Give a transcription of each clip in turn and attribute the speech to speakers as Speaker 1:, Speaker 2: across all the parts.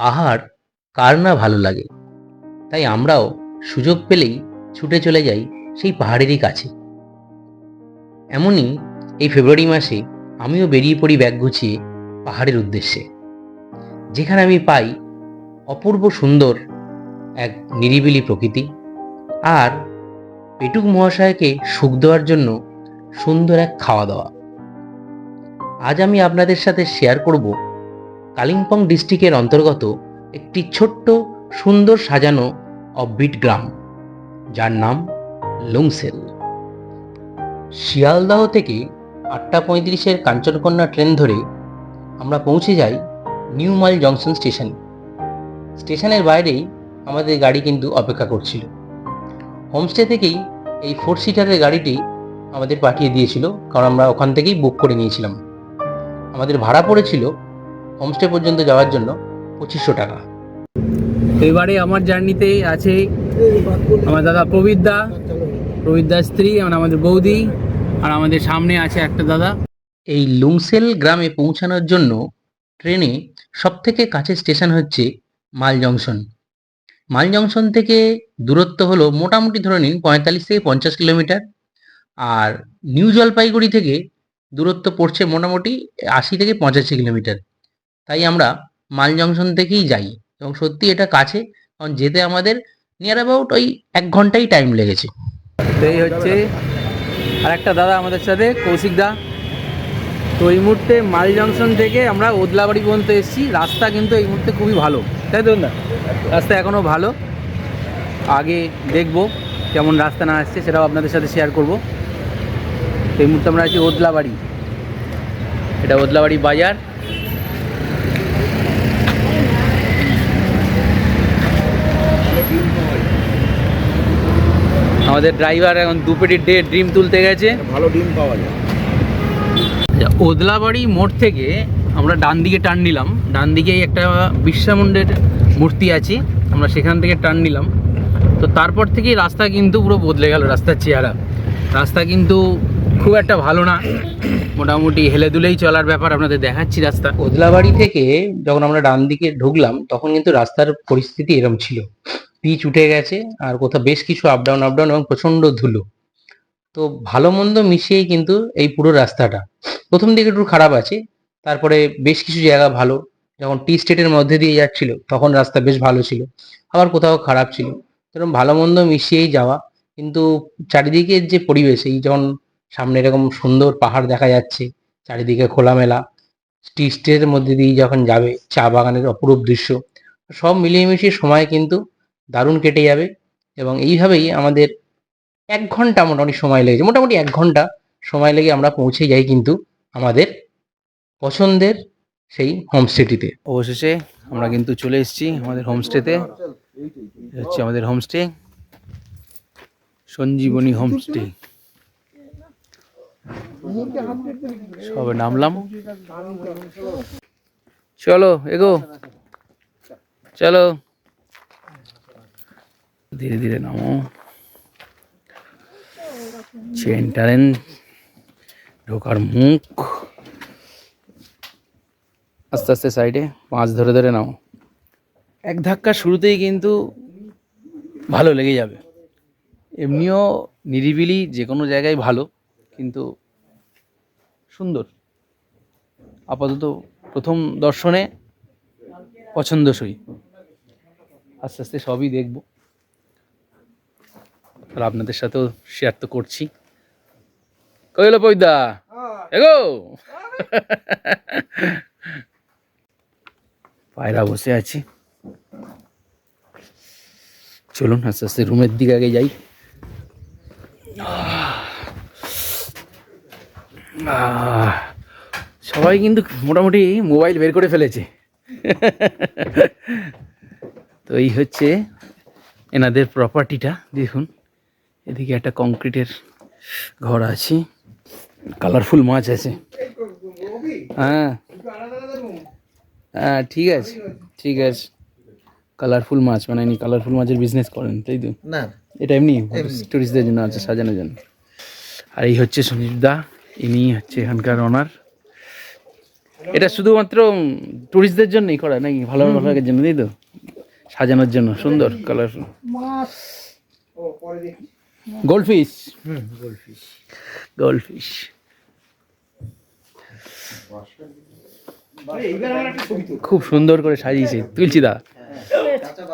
Speaker 1: পাহাড় কার না ভালো লাগে? তাই আমরাও সুযোগ পেলেই ছুটে চলে যাই সেই পাহাড়েরই কাছে। এমনই এই ফেব্রুয়ারি মাসে আমিও বেরিয়ে পড়ি ব্যাগ গুছিয়ে পাহাড়ের উদ্দেশ্যে। যেখানে আমি পাই অপূর্ব সুন্দর এক নিরিবিলি প্রকৃতি আর পেটুক মহাশয়কে সুখ দেওয়ার জন্য সুন্দর এক খাওয়া দাওয়া। আজ আমি আপনাদের সাথে শেয়ার করব কালিম্পং ডিস্ট্রিক্টের অন্তর্গত একটি ছোট্ট, সুন্দর সাজানো অববিট গ্রাম, যার নাম লুংসেল। শিয়ালদাহ থেকে আটটা পঁয়ত্রিশের কাঞ্চনকন্যা ট্রেন ধরে আমরা পৌঁছে যাই নিউ মাইল জংশন স্টেশন। স্টেশনের বাইরেই আমাদের গাড়ি কিন্তু অপেক্ষা করছিল। হোমস্টে থেকেই এই ফোর সিটারের গাড়িটি আমাদের পাঠিয়ে দিয়েছিল, কারণ আমরা ওখান থেকেই বুক করে নিয়েছিলাম। আমাদের ভাড়া পড়েছিল হোমস্টে পর্যন্ত যাওয়ার জন্য পঁচিশশো টাকা।
Speaker 2: এবারে আমার জার্নিতে আছে আমার দাদা প্রবীর দা প্রবীর দার স্ত্রী আর আমাদের বৌদি আর আমাদের সামনে আছে একটা দাদা।
Speaker 1: এই লুংসেল গ্রামে পৌঁছানোর জন্য ট্রেনে সবথেকে কাছের স্টেশন হচ্ছে মাল জংশন। মাল জংশন থেকে দূরত্ব হলো মোটামুটি ধরে নিন পঁয়তাল্লিশ থেকে পঞ্চাশ কিলোমিটার আর নিউ জলপাইগুড়ি থেকে দূরত্ব পড়ছে মোটামুটি আশি থেকে পঁচাশি কিলোমিটার। তাই আমরা মাল জংশন থেকেই যাই এবং সত্যি এটা কাছে, কারণ যেতে আমাদের নিয়ার অ্যাবাউট ওই এক ঘন্টাই টাইম লেগেছে।
Speaker 2: তো এই হচ্ছে আর একটা দাদা আমাদের সাথে, কৌশিক দা। তো এই মুহূর্তে মাল জংশন থেকে আমরা ওদলাবাড়ি পর্যন্ত এসেছি। রাস্তা কিন্তু এই মুহূর্তে খুবই ভালো। তাই তো না রাস্তা এখনও ভালো। আগে দেখব কেমন রাস্তা না আসছে, সেটাও আপনাদের সাথে শেয়ার করব। এই মুহূর্তে আমরা আছি ওদলাবাড়ি। এটা ওদলাবাড়ি বাজার। আমাদের ড্রাইভার এখন দু পেটি ডে ড্রিম তুলতে গেছে।
Speaker 3: ভালো ডিম পাওয়া যায়।
Speaker 2: ওদলাবাড়ি মোড় থেকে আমরা ডান দিকে টার্ন নিলাম। ডান দিকেই একটা বিশ্বামুণ্ডের মূর্তি আছে আমরা সেখান থেকে টার্ন নিলাম। তো তারপর থেকেই রাস্তা কিন্তু পুরো বদলে গেল রাস্তার চেহারা। রাস্তা কিন্তু খুব একটা ভালো না। মোটামুটি হেলে দুলেই চলার ব্যাপার আপনাদের দেখাচ্ছি রাস্তা।
Speaker 1: ওদলাবাড়ি থেকে যখন আমরা ডান দিকে ঢুকলাম তখন কিন্তু রাস্তার পরিস্থিতি এরম ছিল। পিচ উঠে গেছে, আর কোথাও বেশ কিছু আপ ডাউন এবং প্রচণ্ড ধুলো। তো ভালো মন্দ মিশিয়েই কিন্তু এই পুরো রাস্তাটা। প্রথম দিকে একটু খারাপ আছে, তারপরে বেশ কিছু জায়গা ভালো, যখন টি স্টেটের মধ্যে দিয়ে যাচ্ছিল, তখন রাস্তা বেশ ভালো ছিল, আবার কোথাও খারাপ ছিল। এরকম ভালো মন্দ মিশিয়েই যাওয়া, কিন্তু চারিদিকের যে পরিবেশ, এই যখন সামনে এরকম সুন্দর পাহাড় দেখা যাচ্ছে, চারিদিকে খোলামেলা টি স্টেটের মধ্যে দিয়ে যখন যাবে, চা বাগানের অপরূপ দৃশ্য, সব মিলিয়ে মিশিয়ে সময় কিন্তু দারুণ কেটে যাবে এবং এইভাবেই আমাদের এক ঘণ্টা মোটামুটি সময় লেগেছে। মোটামুটি এক ঘণ্টা সময় লেগে আমরা পৌঁছে যাই কিন্তু আমাদের পছন্দের সেই হোমস্টেটিতে
Speaker 2: অবশেষে আমরা কিন্তু চলে এসেছি আমাদের হোমস্টেতে হচ্ছে আমাদের হোমস্টে সঞ্জীবনী হোমস্টে সবে নামলাম। চলো, এগো। চলো। ধীরে ধীরে নামো। চেন টারেন ঢোকার মুখ। আস্তে আস্তে সাইডে, পাঁচ ধরে ধরে নাও এক ধাক্কা শুরুতেই কিন্তু ভালো লেগে যাবে। এমনিও নিরিবিলি যে কোনো জায়গায় ভালো, কিন্তু সুন্দর। আপাতত প্রথম দর্শনে পছন্দসই। আস্তে আস্তে সবই দেখব। আর আপনাদের সাথেও শেয়ার তো করছি। কইলো পৈদা? এগো! পায়রা বসে আছি। চলুন আস্তে আস্তে রুমের দিকে আগে যাই। আহ, সবাই কিন্তু মোটামুটি মোবাইল বের করে ফেলেছে। তো এই হচ্ছে এনাদের প্রপার্টিটা দেখুন। এদিকে একটা কংক্রিটের ঘর আছে। কালারফুল মাছ আছে। হ্যাঁ। হ্যাঁ ঠিক আছে ঠিক আছে। কালারফুল মাছ মানে ইনি কালারফুল মাছের বিজনেস করেন তাই তো?
Speaker 3: না।
Speaker 2: এটা এমনি টুরিস্টদের জন্য আছে সাজানোর জন্য। আর এই হচ্ছে সঞ্জীব দা ইনি হচ্ছে এখানকার ওনার এটা শুধুমাত্র টুরিস্টদের জন্যই করা নাকি ভালো ভালো লাগার জন্য তাই তো? সাজানোর জন্য সুন্দর colourful gold fish gold fish খুব সুন্দর করে সাজিয়েছে। তুলছি দা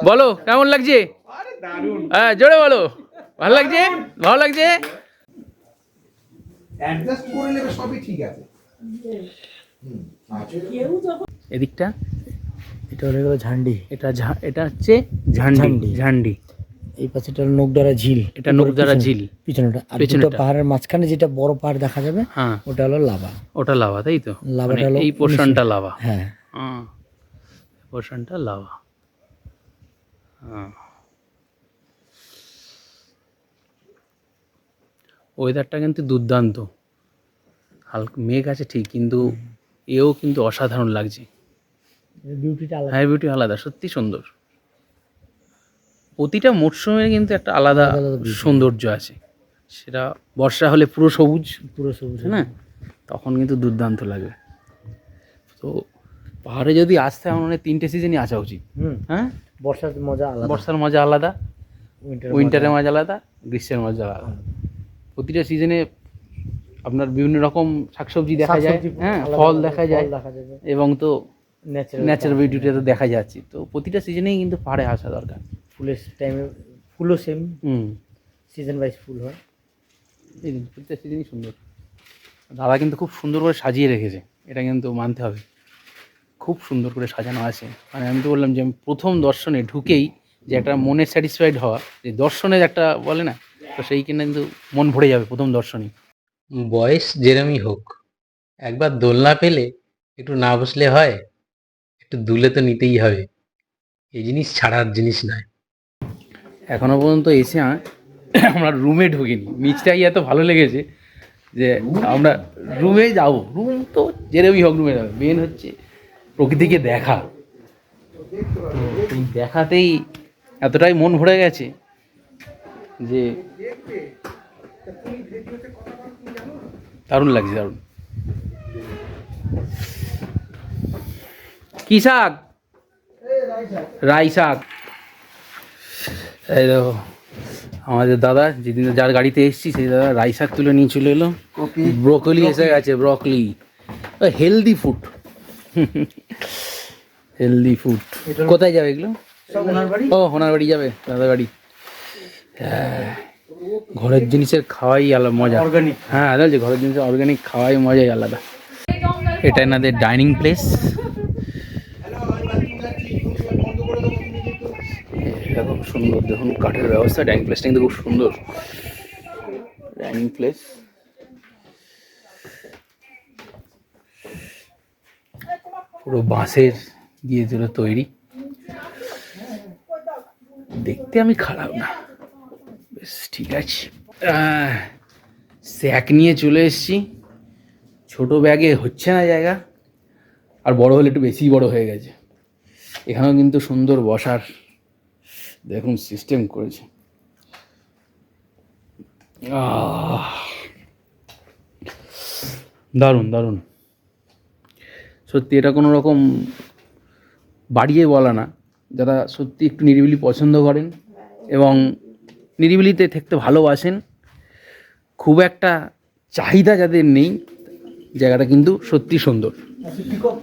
Speaker 2: বলো কেমন লাগছে? হ্যাঁ জোরে বলো। ভালো লাগছে? ভালো লাগছে?
Speaker 3: অ্যাডজাস্ট করে নেবে সবই ঠিক আছে।
Speaker 2: এদিকটা।
Speaker 4: এটা হলো গেলো ঝান্ডি।
Speaker 2: এটা এটা হচ্ছে ঝান্ডি।
Speaker 4: ঝান্ডি। এই পাশেটা হলো নোকডারা ঝিল।
Speaker 2: এটা নোকদারা ঝিল।
Speaker 4: পিছনেটা। আর দুটো পাহাড়ের মাঝখানে যেটা বড় পাহাড় দেখা যাবে
Speaker 2: হ্যাঁ।
Speaker 4: ওটা হলো লাভা।
Speaker 2: ওটা লাভা তাই তো?
Speaker 4: লাভাটা
Speaker 2: মানে
Speaker 4: হলো
Speaker 2: এই পোর্শনটা লাভা।
Speaker 4: হ্যাঁ।
Speaker 2: হ্যাঁ। পোর্শনটা লাভা। হ্যাঁ। ওয়েদারটা কিন্তু দুর্দান্ত। হালকা মেঘ আছে ঠিক কিন্তু এও কিন্তু অসাধারণ লাগছে।
Speaker 4: বিউটিটা আলাদা।
Speaker 2: হাই বিউটি আলাদা সত্যি সুন্দর। প্রতিটা মরশুমের কিন্তু একটা আলাদা সৌন্দর্য আছে। সেটা বর্ষা হলে পুরো সবুজ।
Speaker 4: পুরো সবুজ
Speaker 2: না? তখন কিন্তু দুর্দান্ত লাগে। তো পাহাড়ে যদি আসতে আমার মনে হয় তিনটে সিজনই আসা উচিত। হ্যাঁ?
Speaker 4: বর্ষার মজা আলাদা।
Speaker 2: বর্ষার মজা আলাদা। উইন্টারের মজা। আলাদা গ্রীষ্মের মজা আলাদা। প্রতিটা সিজনে আপনার বিভিন্ন রকম শাকসবজি দেখা যায়। হ্যাঁ ফল দেখা যায়। এবং তো
Speaker 4: ন্যাচারাল
Speaker 2: ন্যাচারাল বিউটিটা তো দেখা যাচ্ছে। তো প্রতিটা সিজনেই কিন্তু পাহাড়ে আসা দরকার।
Speaker 4: ফুলের টাইমে ফুলও সেম
Speaker 2: হুম।
Speaker 4: সিজন ওয়াইজ ফুল হয়।
Speaker 2: প্রতিটা সিজনই সুন্দর। দাদা কিন্তু খুব সুন্দর করে সাজিয়ে রেখেছে এটা কিন্তু মানতে হবে। খুব সুন্দর করে সাজানো আছে। মানে আমি তো বললাম যে আমি প্রথম দর্শনে ঢুকেই যে একটা মনে স্যাটিসফাইড হওয়া যে দর্শনের একটা বলে না তো সেই কিনা কিন্তু মন ভরে যাবে প্রথম দর্শনই।
Speaker 1: বয়স যেরমই হোক একবার দোলনা পেলে একটু না বসলে হয় একটু দুলে তো নিতেই হবে। এই জিনিস ছাড়ার জিনিস নয়।
Speaker 2: এখনও পর্যন্ত এসে আমরা রুমে ঢুকিনি। নিচটাই এত ভালো লেগেছে যে আমরা রুমে যাব। রুম তো যেরমই হোক রুমে যাবে। মেন হচ্ছে প্রকৃতিকে দেখা। তো এই দেখাতেই এতটাই মন ভরে গেছে যে দারুণ লাগছে, দারুণ। কি শাক? রাই শাক। এই দেখো আমাদের দাদা যেদিন যার গাড়িতে এসেছি সেই দাদা রাই শাক তুলে নিয়ে চলে এলো। ব্রকলি এসে গেছে broccoli. Healthy food. Healthy food. কোথায় যাবে এগুলো? ও হোনার বাড়ি যাবে দাদা বাড়ি। হ্যাঁ, ঘরের জিনিসের খাওয়াই আলাদা মজা। হ্যাঁ যে ঘরের জিনিসের অর্গানিক খাওয়াই মজাই আলাদা। এটা এনাদের ডাইনিং প্লেস সুন্দর। দেখুন, কাঠের ব্যবস্থা ডাইনিং প্লেসটা কিন্তু খুব সুন্দর। ডাইনিং প্লেস পুরো বাঁশের দিয়ে দিল তৈরি। দেখতে আমি খারাপ না। বেশ, ঠিক আছে। স্যাক নিয়ে চলে এসেছি। ছোট ব্যাগে হচ্ছে না জায়গা। আর বড় হলে একটু বেশি বড় হয়ে গেছে। এখানেও কিন্তু সুন্দর বসার দেখুন সিস্টেম করেছে। দারুণ দারুণ। সত্যি এটা কোনো রকম বাড়িয়ে বলা না। যারা সত্যি একটু নিরিবিলি পছন্দ করেন এবং নিরিবিলিতে থাকতে ভালোবাসেন খুব একটা চাহিদা যাদের নেই জায়গাটা কিন্তু সত্যি সুন্দর।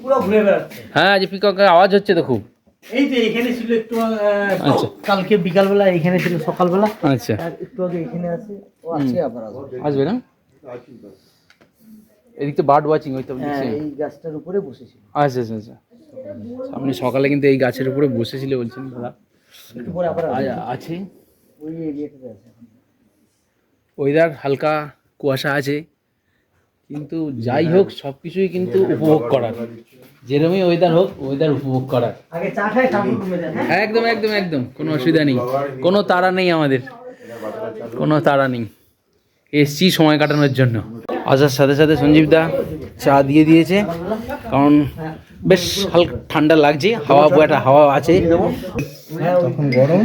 Speaker 4: পুরো ঘুরে বেড়াচ্ছে।
Speaker 2: হ্যাঁ যে পিককের আওয়াজ হচ্ছে তো খুব।
Speaker 4: এই যে এখানে ছিল একটু
Speaker 2: আচ্ছা।
Speaker 4: কালকে বিকালবেলা এখানে ছিল সকালবেলা।
Speaker 2: আচ্ছা।
Speaker 4: একটু আগে এখানে আছে। ও আছে আবার আসবে।
Speaker 2: না? এদিক তো বার্ড ওয়াচিং
Speaker 4: হ্যাঁ এই গাছটার উপরে বসেছিল।
Speaker 2: আচ্ছা আচ্ছা আচ্ছা। আপনি সকালে কিন্তু এই গাছের উপরে বসেছিল বলছেন দাদা।
Speaker 4: একটু পরে আবার
Speaker 2: আছে।
Speaker 4: ওই এরিয়াটাতে আছে।
Speaker 2: ওয়েদার হালকা কুয়াশা আছে। কিন্তু যাই হোক সব কিছুই কিন্তু উপভোগ করার। যেরমই ওয়েদার হোক ওয়েদার উপভোগ করার।
Speaker 4: হ্যাঁ?
Speaker 2: একদম একদম একদম। কোনো অসুবিধা নেই। কোনো তাড়া নেই আমাদের। কোনো তাড়া নেই। এসছি সময় কাটানোর জন্য। আসার সাথে সাথে সঞ্জীব দা চা দিয়ে দিয়েছে। কারণ বেশ হালকা ঠান্ডা লাগছে হাওয়া একটা হাওয়া আছে।
Speaker 3: তখন গরম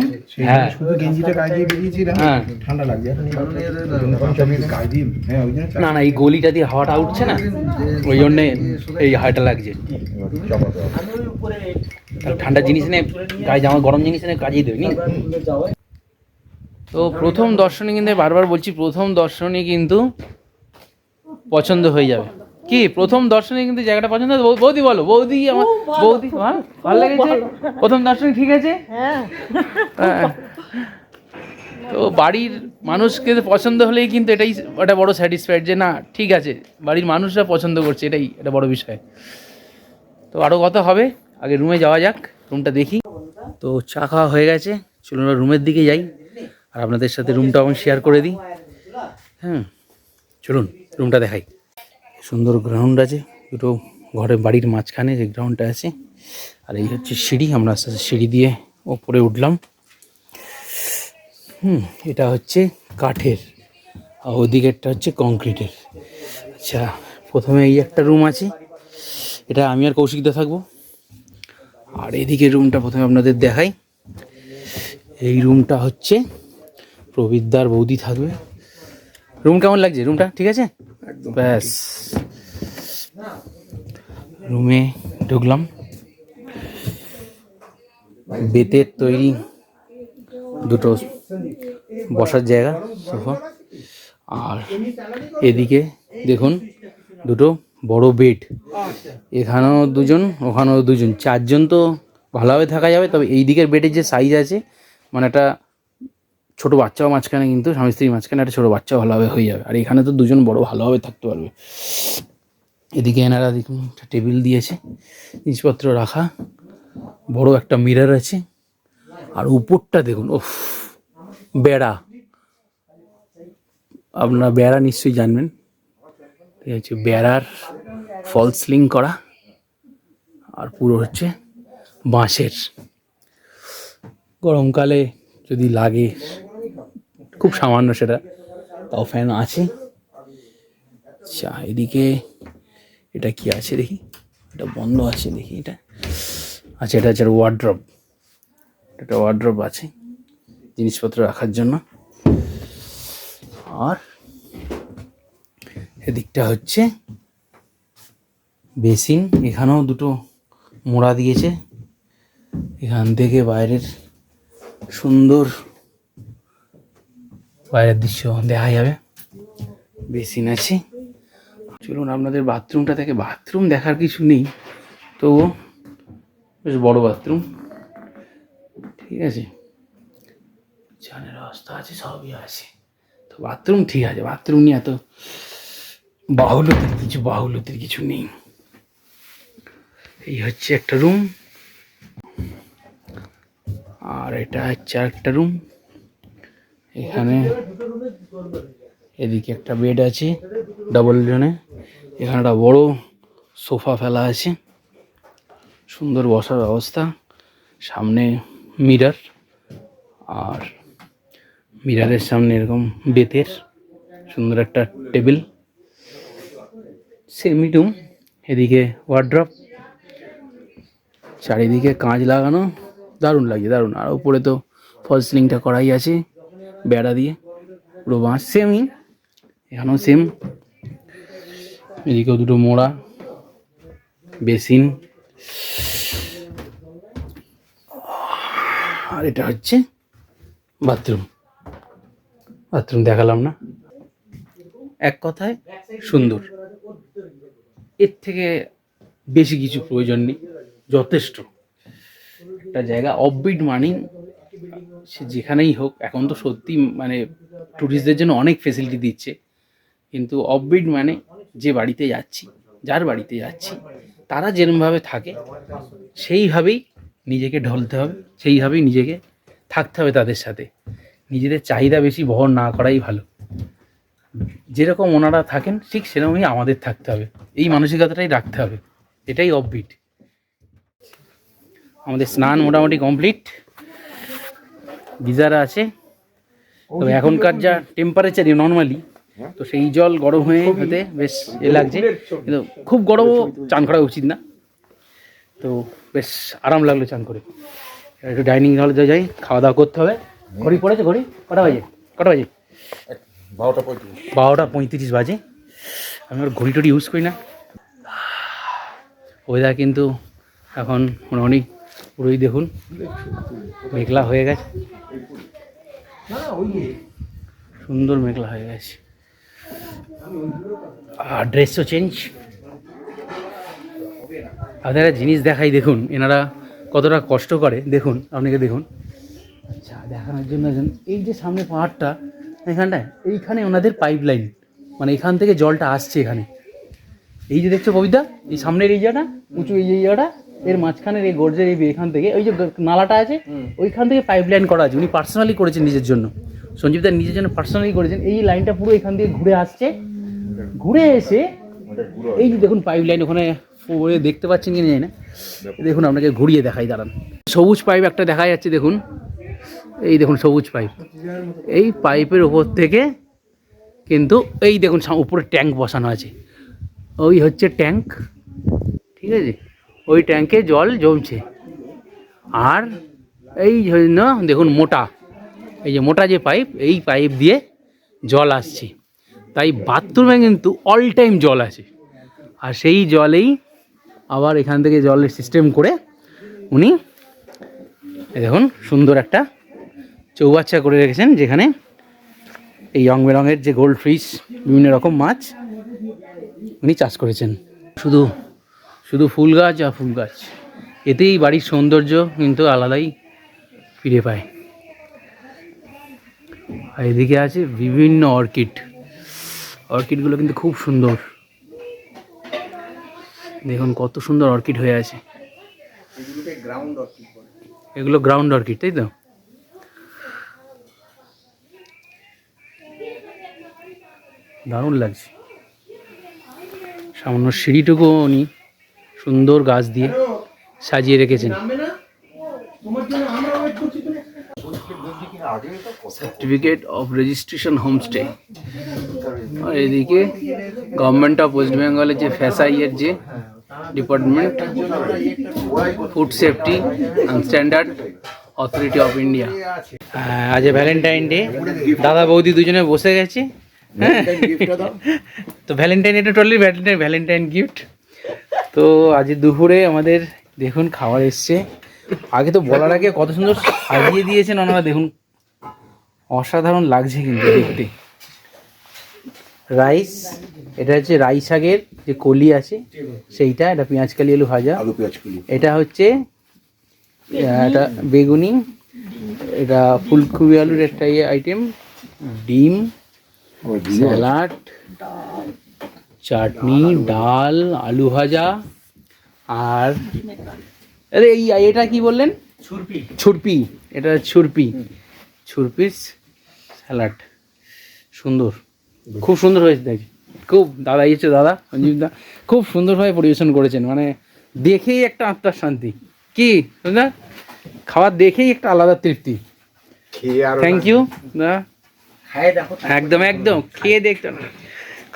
Speaker 2: হ্যাঁ।
Speaker 3: শুধু গেঞ্জিটা গায়ে দিয়ে বেরিয়েছিলাম
Speaker 2: হ্যাঁ।
Speaker 3: ঠান্ডা লাগছে। হ্যাঁ
Speaker 2: না না এই গলিটা দিয়ে হাওয়াটা উঠছে না ওই জন্যে এই হাওয়াটা লাগছে। ঠান্ডা জিনিস নে গায়ে জামা গরম জিনিস নে কাজেই দেবে নি তো প্রথম দর্শনে কিন্তু বারবার বলছি প্রথম দর্শনে কিন্তু পছন্দ হয়ে যাবে। কি প্রথম দর্শনে কিন্তু জায়গাটা পছন্দ বৌদি বলো বৌদি আমার বৌদি হ্যাঁ ভালো লেগেছে? প্রথম দর্শনে ঠিক আছে? হ্যাঁ। তো বাড়ির মানুষকে পছন্দ হলেই কিন্তু এটাই একটা বড় স্যাটিসফাইড যে না ঠিক আছে বাড়ির মানুষরা পছন্দ করছে এটাই একটা বড় বিষয়। তো আরও কথা হবে? আগে রুমে যাওয়া যাক রুমটা দেখি। তো চা খাওয়া হয়ে গেছে চলুন আমরা রুমের দিকে যাই আর আপনাদের সাথে রুমটা আমি শেয়ার করে দিই। হ্যাঁ চলুন রুমটা দেখাই। সুন্দর গ্রাউন্ড আছে, দুটো ঘরের বাড়ির মাঝখানে যে গ্রাউন্ডটা আছে। আর এই হচ্ছে সিঁড়ি, আমরা আস্তে আস্তে সিঁড়ি দিয়ে ওপরে উঠলাম। হুম, এটা হচ্ছে কাঠের, আর ওদিকেরটা হচ্ছে কংক্রিটের। আচ্ছা প্রথমে এই একটা রুম আছে, এটা আমি আর কৌশিকদা থাকব। আর এদিকে রুমটা প্রথমে আপনাদের দেখাই। এই রুমটা হচ্ছে প্রবীরদার বৌদি থাকবে। রুম কেমন লাগছে? রুমটা ঠিক আছে? ব্যাস। রুমে ঢুকলাম। বেতের তৈরি দুটো বসার জায়গা সোফা। আর এদিকে দেখুন দুটো বড় বেড। এখানেও দুজন ওখানেও দুজন। চারজন তো ভালোভাবে থাকা যাবে তবে এই দিকের বেডের যে সাইজ আছে মানে একটা ছোট বাচ্চাও মাঝখানে কিন্তু স্বামী স্ত্রীর মাঝখানে একটা ছোটো বাচ্চাও ভালোভাবে হয়ে যাবে। আর এখানে তো দুজন বড় ভালোভাবে থাকতে পারবে। এদিকে এনারা দেখুন, একটা টেবিল দিয়েছে, জিনিসপত্র রাখা, বড় একটা মিরর আছে, আর উপরটা দেখুন ওফ বেড়া। আপনারা বেড়া নিশ্চয়ই জানবেন। ঠিক আছে বেড়ার ফল স্লিং করা, আর পুরো হচ্ছে বাঁশের। গরমকালে যদি লাগে খুব সামান্য সেটা। তাও ফ্যান আছে। আচ্ছা এদিকে এটা কি আছে দেখি? এটা বন্ধ আছে দেখি এটা। আচ্ছা এটা হচ্ছে ওয়ার্ড্রপ একটা ওয়ার্ড্রপ আছে জিনিসপত্র রাখার জন্য। আর এদিকটা হচ্ছে বেসিন। এখানেও দুটো মোড়া দিয়েছে। এখান থেকে বাইরের সুন্দর বাইরের দৃশ্য দেখা যাবে। বেসিন আছে। চলুন, আপনাদের বাথরুমটা থেকে বাথরুম দেখার কিছু নেই। তবুও বেশ বড় বাথরুম। ঠিক আছে। চানের অবস্থা আছে, সবই আছে। তো বাথরুম ঠিক আছে, বাথরুম নিয়ে এত বাহুলতির কিছু বাহুলতির কিছু নেই। এই হচ্ছে একটা রুম। আর এটা হচ্ছে একটা রুম। এখানে এদিকে একটা বেড আছে ডাবল জনে এখানে একটা বড় সোফা ফেলা আছে। সুন্দর বসার ব্যবস্থা। সামনে মিরার আর মিরারের সামনে এরকম বেতের সুন্দর একটা টেবিল সেমি রুম এদিকে ওয়ার্ড্রপ চারিদিকে কাঁচ লাগানো। দারুণ লাগছে, দারুণ। আর উপরে তো ফল সিলিংটা করাই আছে। বেড়া দিয়ে, পুরো বাঁশ সেমই এখানেও সেম এদিকেও দুটো মোড়া, বেসিন। আর এটা হচ্ছে বাথরুম। বাথরুম দেখালাম না। এক কথায় সুন্দর। এর থেকে বেশি কিছু প্রয়োজন নেই। যথেষ্ট। একটা জায়গা, অফবিট মানেই সে যেখানেই হোক, এখন তো সত্যি মানে ট্যুরিস্টদের জন্য অনেক ফেসিলিটি দিচ্ছে। কিন্তু অফবিট মানে যে বাড়িতে যাচ্ছি, যার বাড়িতে যাচ্ছি, তারা যেরমভাবে থাকে, সেইভাবেই নিজেকে ঢলতে হবে, সেইভাবেই নিজেকে থাকতে হবে তাদের সাথে। নিজেদের চাহিদা বেশি বহন না করাই ভালো। যেরকম ওনারা থাকেন, ঠিক সেরকমই আমাদের থাকতে হবে। এই মানসিকতাটাই রাখতে হবে। এটাই অফবিট আমাদের স্নান মোটামুটি কমপ্লিট গিজার আছে। তবে এখনকার যা টেম্পারেচারই নর্মালি তো সেই জল গরম হয়ে হতে বেশ এ লাগছে। কিন্তু খুব গরমও চান করা উচিত না। তো বেশ আরাম লাগল চান করে। একটু ডাইনিং হলে যাই খাওয়া দাওয়া করতে হবে। ঘড়ি পড়েছে ঘড়ি? কটা বাজে? কটা বাজে?
Speaker 3: বারোটা পঁয়ত্রিশ।
Speaker 2: বারোটা পঁয়ত্রিশ বাজে। আমি আর ঘড়ি টড়ি ইউজ করি না। ওয়েদার কিন্তু এখন মোটামুটি পুরোই দেখুন, মেঘলা হয়ে গেছে। সুন্দর মেঘলা হয়ে গেছে। আর ড্রেসও চেঞ্জ আপনারা জিনিস দেখাই, দেখুন, এনারা কতটা কষ্ট করে। দেখুন, আপনাকে দেখুন। আচ্ছা দেখানোর জন্য এই যে সামনে পাহাড়টা, এখানটায়, এইখানে ওনাদের পাইপ লাইন মানে এখান থেকে জলটা আসছে এখানে। এই যে দেখছ, কবিতা, এই সামনের এই জায়গাটা, উঁচু এই জায়গাটা এর মাঝখানের এই গর্জের এই এখান থেকে ওই যে নালাটা আছে ওইখান থেকে পাইপ লাইন করা আছে। উনি পার্সোনালি করেছেন নিজের জন্য। সঞ্জীব দা নিজের জন্য পার্সোনালি করেছেন। এই লাইনটা পুরো এখান দিয়ে ঘুরে আসছে। ঘুরে এসে এই যে দেখুন পাইপ লাইন ওখানে দেখতে পাচ্ছেন কি না জানি না। দেখুন আপনাকে ঘুরিয়ে দেখাই দাঁড়ান। সবুজ পাইপ একটা দেখা যাচ্ছে দেখুন। এই দেখুন সবুজ পাইপ এই পাইপের ওপর থেকে কিন্তু এই দেখুন উপরে ট্যাঙ্ক বসানো আছে। ওই হচ্ছে ট্যাঙ্ক ঠিক আছে? ওই ট্যাঙ্কে জল জমছে। আর এই জন্য দেখুন মোটা, এই যে মোটা যে পাইপ, এই পাইপ দিয়ে জল আসছে। তাই বাথরুমে কিন্তু অল টাইম জল আছে। আর সেই জলেই আবার এখান থেকে জলের সিস্টেম করে উনি দেখুন সুন্দর একটা চৌবাচ্চা করে রেখেছেন, যেখানে এই রং বেরঙের যে গোল্ড ফিশ বিভিন্ন রকম মাছ উনি চাষ করেছেন। শুধু শুধু ফুল গাছ আর ফুল গাছ। এতেই বাড়ির সৌন্দর্য কিন্তু আলাদাই ফিরে পায়। আর এদিকে আছে বিভিন্ন অর্কিড। অর্কিডগুলো কিন্তু খুব সুন্দর। দেখুন কত সুন্দর অর্কিড হয়ে আছে। এগুলো গ্রাউন্ড অর্কিড তাই তো? দারুণ লাগছে। সামান্য সিঁড়িটুকু উনি সুন্দর গাছ দিয়ে সাজিয়ে রেখেছেন। সার্টিফিকেট অফ রেজিস্ট্রেশন হোমস্টে আর এদিকে গভর্নমেন্ট অফ ওয়েস্ট বেঙ্গলের যে ফ্যাসাইয়ের যে department food safety and standard authority of India আজ ভ্যালেন্টাইন ডে দাদা বৌদি দুজনে বসে গেছে। হ্যাঁ তো ভ্যালেন্টাইন এটা টোটালি ভ্যালেন্টাইন ভ্যালেন্টাইন গিফট তো আজ দুপুরে আমাদের দেখুন খাবার এসছে। আগে তো বলার আগে কত সুন্দর সাজিয়ে দিয়েছেন ওনারা দেখুন। অসাধারণ লাগছে কিন্তু দেখতে। রাইস এটা হচ্ছে রাইস শাকের যে কলি আছে সেইটা এটা পেঁয়াজ কালি আলু ভাজা।
Speaker 3: আলু পেঁয়াজ কুলি।
Speaker 2: এটা হচ্ছে এটা বেগুনি এটা ফুলকপি আলুর একটা ইয়ে আইটেম ডিম স্যালাড চাটনি ডাল আলু ভাজা আর আরে এই এটা কি বললেন? ছুরপি। ছুরপি এটা ছুরপি। ছুরপিস স্যালাড। সুন্দর। খুব সুন্দর হয়েছে দেখি। খুব দাদা এসেছে দাদা সঞ্জীব দা। খুব সুন্দরভাবে পরিবেশন করেছেন। মানে দেখেই একটা আত্মার শান্তি। কি? দাদা খাবার দেখেই একটা আলাদা তৃপ্তি। থ্যাংক ইউ দা।
Speaker 4: খায় দেখো
Speaker 2: একদম একদম। খেয়ে দেখতে হবে।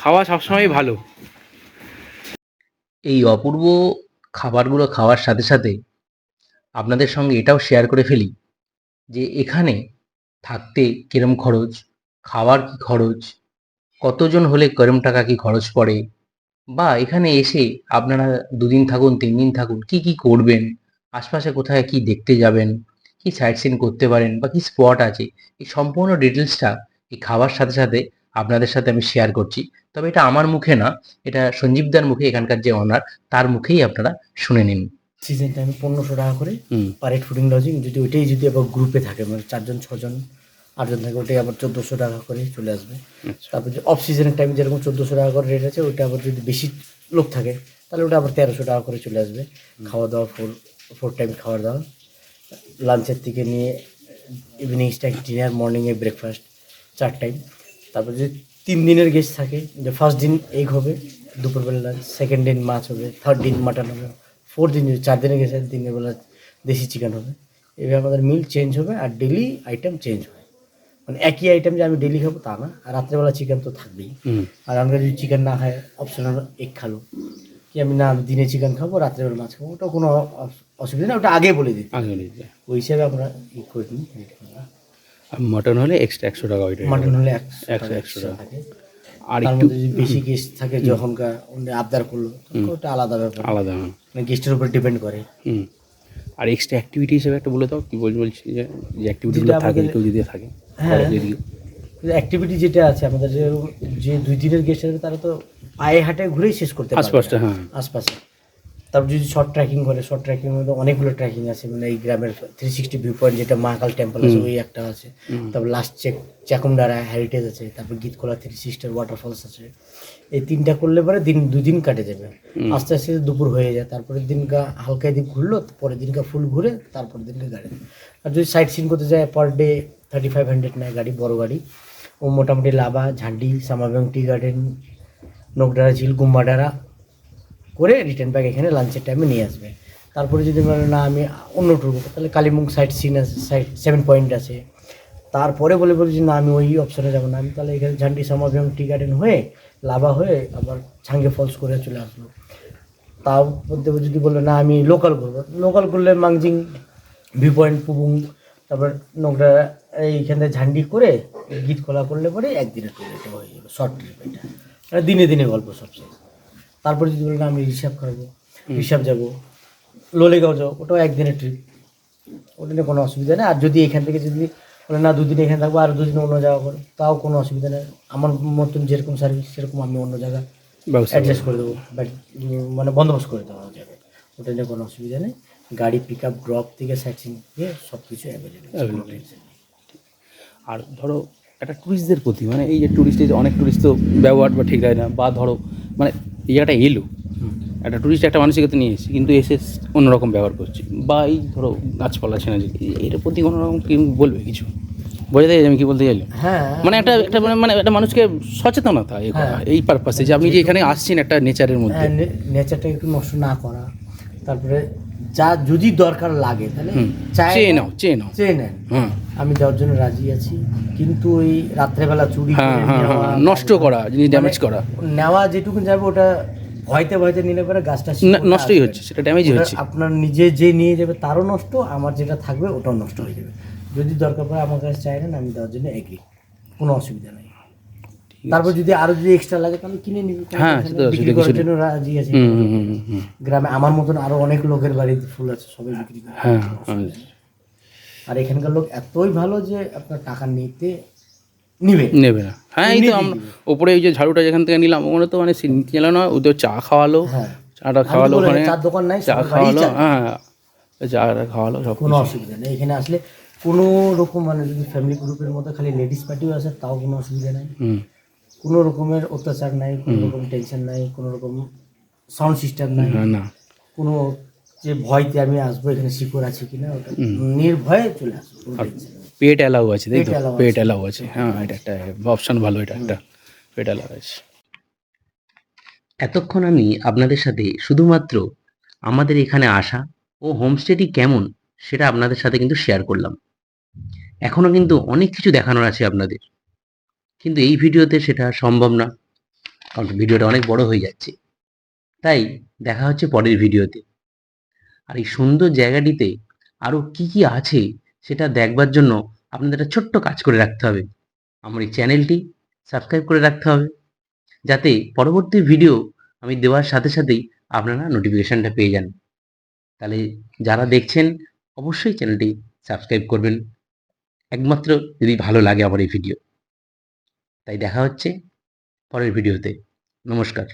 Speaker 2: খাওয়া সবসময় ভালো।
Speaker 1: এই অপূর্ব খাবারগুলো খাওয়ার সাথে সাথে আপনাদের সঙ্গে এটাও শেয়ার করে ফেলি যে এখানে থাকতে কিরম খরচ, খাওয়ার কি খরচ, কতজন হলে কিরম টাকা কি খরচ পড়ে, বা এখানে এসে আপনারা দুদিন থাকুন তিন দিন থাকুন, কি কি করবেন, আশপাশে কোথায় কি দেখতে যাবেন, কি সাইট সিন করতে পারেন, বা কি স্পট আছে, এই সম্পূর্ণ ডিটেলসটা এই খাওয়ার সাথে সাথে আপনাদের সাথে আমি শেয়ার করছি। তবে এটা আমার মুখে না এটা সঞ্জীবদার মুখে এখানকার যে অনার তার মুখেই আপনারা শুনে নিন।
Speaker 4: সিজন টাইমে পনেরোশো টাকা করে পার হেড ফুডিং লজিং যদি ওইটাই যদি আবার গ্রুপে থাকে মানে চারজন ছজন আটজন থাকে ওটাই আবার চোদ্দোশো টাকা করে চলে আসবে। তারপর যে অফ সিজনের টাইমে যেরকম চোদ্দোশো টাকা করে রেট আছে ওইটা আবার যদি বেশি লোক থাকে তাহলে ওটা আবার তেরোশো টাকা করে চলে আসবে। খাওয়া দাওয়া ফোর ফোর টাইম খাওয়া দাওয়া। লাঞ্চের থেকে নিয়ে ইভিনিং স্ন্যাক ডিনার মর্নিংয়ে ব্রেকফাস্ট চার টাইম তারপর যদি তিন দিনের গেস্ট থাকে যে ফার্স্ট দিন এগ হবে দুপুরবেলা লাঞ্চ সেকেন্ড দিন মাছ হবে থার্ড দিন মাটন হবে ফোর্থ দিন যদি চার দিনের গেস্ট দিনের বেলা দেশি চিকেন হবে। এভাবে আমাদের মিল চেঞ্জ হবে আর ডেলি আইটেম চেঞ্জ হয় মানে একই আইটেম যে আমি ডেলি খাব তা না আর রাত্রেবেলা চিকেন তো থাকবেই। আর আমরা যদি চিকেন না খাই অপশনাল এগ খালো। কি আমি না দিনে চিকেন খাব রাত্রেবেলা মাছ খাব ওটা কোনো অসুবিধা না ওটা আগে বলে দিই। ওই হিসাবে আমরা ই করে নিই
Speaker 2: আর মটন হলে এক্সট্রা একশো টাকা ওইটা
Speaker 4: মাটন হলে একশো
Speaker 2: একশো
Speaker 4: টাকা।
Speaker 2: আর একটু
Speaker 4: বেশি গেস্ট থাকে যখনকার আবদার করল ওটা আলাদা ব্যাপার।
Speaker 2: আলাদা
Speaker 4: মানে গেস্টের উপর ডিপেন্ড করে।
Speaker 2: হুম। আর এক্সট্রা অ্যাক্টিভিটি হিসেবে একটা বলে দাও কি বল বলছি যে যে অ্যাক্টিভিটিগুলো
Speaker 4: যেটা
Speaker 2: থাকে কেউ যদি থাকে
Speaker 4: হ্যাঁ। অ্যাক্টিভিটি যেটা আছে আমাদের যে যে দুই দিনের গেস্ট আছে তারা তো পায়ে হাঁটে ঘুরেই শেষ করতে
Speaker 2: আশপাশটা হ্যাঁ।
Speaker 4: আশপাশে। তারপর যদি শর্ট ট্রেকিং করে শর্ট ট্রেকিং মধ্যে অনেকগুলো ট্রেকিং আছে মানে এই গ্রামের থ্রি সিক্সটি ভিউ পয়েন্ট যেটা মহাকাল টেম্পল আছে ওই একটা আছে। তারপর লাস্ট চেক চাকুমডারা হেরিটেজ আছে তারপর গীতখোলা থ্রি সিক্সটার ওয়াটারফলস আছে। এই তিনটা করলে পরে দিন দুই দিন কাটে যাবে। আস্তে আস্তে দুপুর হয়ে যায় তারপরের দিনকা হালকা এদিক ঘুরলো পরের দিনকা ফুল ঘুরে তারপরের দিনকে গাড়ি। আর যদি সাইট সিন করতে যায় per day thirty five hundred নেয় গাড়ি বড় গাড়ি। ও মোটামুটি লাভা ঝান্ডি সামাবেং টি গার্ডেন নোকডারা ঝিল গুম্বাডারা। করে রিটার্ন ব্যাগ এখানে লাঞ্চের টাইমে নিয়ে আসবে। তারপরে যদি বলে, না, আমি অন্য ট্যুর তাহলে কালিম্পং সাইড সিন আছে সাইট সেভেন পয়েন্ট আছে। তারপরে বলে, বলি যে, না, আমি ওই অপশনে যাব না। আমি তাহলে এখানে ঝান্ডি সমাবেম টি গার্ডেন হয়ে, লাভা হয়ে আবার ছাঙ্গে ফলস করে চলে আসলো তাও মধ্যে যদি বলল না, আমি লোকাল করব লোকাল করলে মাংজিং ভিউ পয়েন্ট পুবুং, তারপর নোকরা এইখানে ঝান্ডি করে গীত খোলা করলে পরে একদিনে এটা হয়ে যাবে শর্ট ট্রিপ এটা। মানে দিনে দিনে গল্প সবচেয়ে তারপরে যদি বলেন আমি রিসাব করব রিসাব যাব লোলেগাঁও যাব ওটাও একদিনের ট্রিপ ওটা নিয়ে কোনো অসুবিধা নেই। আর যদি এখান থেকে যদি বলে না দুদিন এখানে থাকব আর দুদিন অন্য জায়গা করো তাও কোনো অসুবিধা নেই। আমার মতন যেরকম সার্ভিস সেরকম আমি অন্য জায়গা অ্যাডজাস্ট করে দেবো। মানে বন্দোবস্ত করে দেওয়া যাবে ওটা নিয়ে কোনো অসুবিধা নেই। গাড়ি পিক আপ ড্রপ থেকে সাইটিং থেকে সব কিছু অ্যাভেলেবেল
Speaker 2: আর ধরো একটা ট্যুরিস্টদের প্রতি মানে এই যে ট্যুরিস্টের অনেক ট্যুরিস্ট তো ব্যবহার বা ঠিক হয় না। বা ধরো মানে এই জায়গাটা এলো। একটা টুরিস্ট একটা মানুষের কাছে নিয়ে এসেছি কিন্তু এসে অন্যরকম ব্যবহার করছে। বা এই ধরো গাছপালা ছেনা যে এর প্রতি কোনো রকম কি বলবে কিছু? বোঝা যায় আমি কি বলতে চাইলাম
Speaker 4: হ্যাঁ।
Speaker 2: মানে একটা একটা মানে- মানে একটা মানুষকে সচেতনতা এই
Speaker 4: হ্যাঁ।
Speaker 2: এই পারপাসে যে আপনি যে এখানে আসছেন একটা নেচারের মধ্যে।
Speaker 4: হ্যাঁ নেচারটা একটু নষ্ট না করা। তারপরে যা যদি দরকার লাগে তাহলে চেয়ে
Speaker 2: নাও চেয়ে নাও।
Speaker 4: চেয়ে নেন। আমি যাওয়ার জন্য রাজি আছি কিন্তু ওই রাত্রেবেলা চুরি
Speaker 2: হ্যাঁ হ্যাঁ হ্যাঁ নষ্ট করা জিনিস ড্যামেজ
Speaker 4: মানে
Speaker 2: করা।
Speaker 4: নেওয়া যেটুকু যাবে ওটা ভয়তে ভয়তে নিলে পরে গাছটা
Speaker 2: নষ্টই হচ্ছে সেটা ড্যামেজই
Speaker 4: ওটা
Speaker 2: হচ্ছে।
Speaker 4: আপনার নিজে যে নিয়ে যাবে তারও নষ্ট আমার যেটা থাকবে ওটাও নষ্ট হয়ে যাবে। যদি দরকার পড়ে আমার কাছে চাই না আমি দেওয়ার জন্য এগ্রি কোনো অসুবিধা নেই। তারপর যদি আরও যদি এক্সট্রা লাগে তাহলে কিনে নিবি।
Speaker 2: হ্যাঁ।
Speaker 4: বিক্রি করার জন্য রাজি আছে। গ্রামে আমার মতন আরও অনেক লোকের বাড়িতে ফুল আছে সবাই বিক্রি করে।
Speaker 2: হ্যাঁ হ্যাঁ
Speaker 4: আর এখানকার লোক এতই ভালো যে আপনার টাকা নিতে নিবে
Speaker 2: নেবে না। হ্যাঁ এই তো আমরা ওপরে ওই যে ঝাড়ুটা যেখান থেকে নিলাম ওখানে তো মানে গেল না ওদের চা খাওয়ালো
Speaker 4: হ্যাঁ।
Speaker 2: চাটা খাওয়ালো ওখানে।
Speaker 4: চার দোকান নাই
Speaker 2: চা খাওয়ালো
Speaker 4: চা।
Speaker 2: হ্যাঁ চাটা খাওয়ালো সব
Speaker 4: কোনো অসুবিধা নেই। এখানে আসলে কোনো রকম মানে যদি ফ্যামিলি গ্রুপের মধ্যে খালি লেডিস পার্টিও আসে তাও কোনো অসুবিধা নাই।
Speaker 2: হুম।
Speaker 4: কোনো রকমের অত্যাচার নাই কোনো রকম টেনশন নাই কোনো রকম সাউন্ড সিস্টেম নাই।
Speaker 2: না
Speaker 4: কোনো যে ভয়তে আমি আসব এখানে শিকড় আছে কিনা ওটা নির্ভয়ে চলে আসব।
Speaker 2: পেট অ্যালাউ আছে তাই তো?
Speaker 4: পেট
Speaker 2: অ্যালাউ আছে। হ্যাঁ এটা একটা অপশন ভালো এটা একটা পেট অ্যালাউ আছে।
Speaker 1: এতক্ষণ আমি আপনাদের সাথে শুধুমাত্র আমাদের এখানে আসা ও হোমস্টেটি কেমন সেটা আপনাদের সাথে কিন্তু শেয়ার করলাম। এখনও কিন্তু অনেক কিছু দেখানোর আছে আপনাদের। কিন্তু এই ভিডিওতে সেটা সম্ভব না। কারণ ভিডিওটা অনেক বড় হয়ে যাচ্ছে। তাই দেখা হচ্ছে পরের ভিডিওতে। আর এই সুন্দর জায়গাটিতে আরও কি কি আছে সেটা দেখবার জন্য আপনাদের একটা ছোট্ট কাজ করে রাখতে হবে। আমার এই চ্যানেলটি সাবস্ক্রাইব করে রাখতে হবে। যাতে পরবর্তী ভিডিও আমি দেওয়ার সাথে সাথেই আপনারা নোটিফিকেশানটা পেয়ে যান। তাহলে যারা দেখছেন, অবশ্যই চ্যানেলটি সাবস্ক্রাইব করবেন। একমাত্র যদি ভালো লাগে আমার এই ভিডিও। তাই দেখা হচ্ছে পরের ভিডিওতে। নমস্কার।